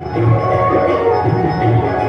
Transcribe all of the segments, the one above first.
Thank you.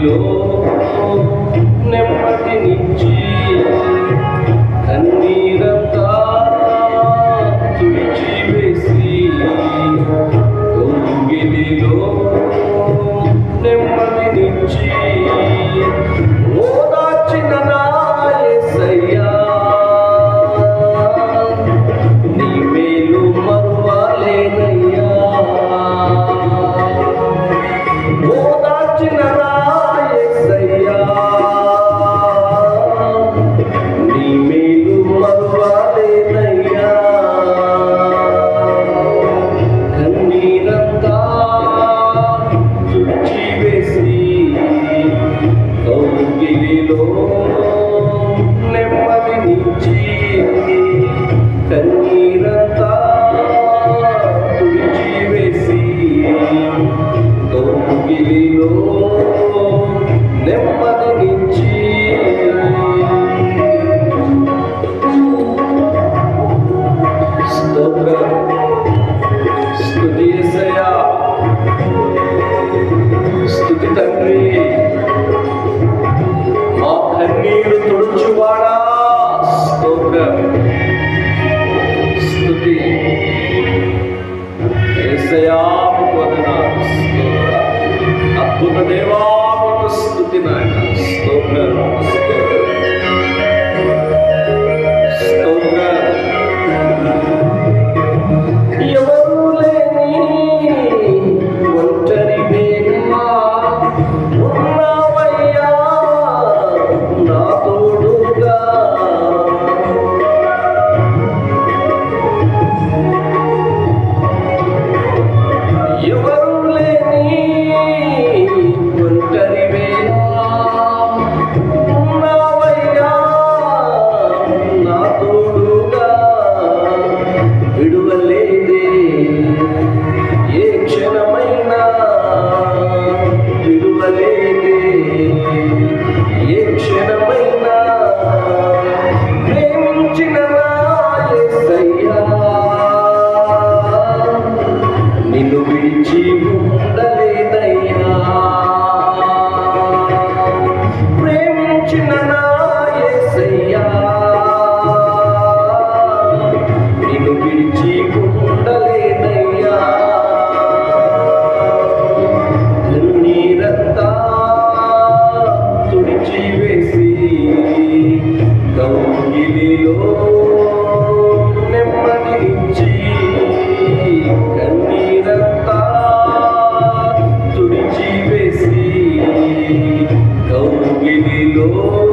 నీలో నెమ్మదినిచ్చి కన్నీరంతా తుడిచివేసి గొంగిలిలో నెమ్మదినిచ్చి ఓదాచిన నాయసయ్యా నీ మేలు మరువాలేనయ్యా. ఓదాచిన తండ్రి. మా కన్నీరు తుడుచువాడా? స్తోత్రం. స్థుతి అద్భుత దేవాకు స్థుతి నాయన. స్తోత్రం. ప్రేమించిన నా Oh.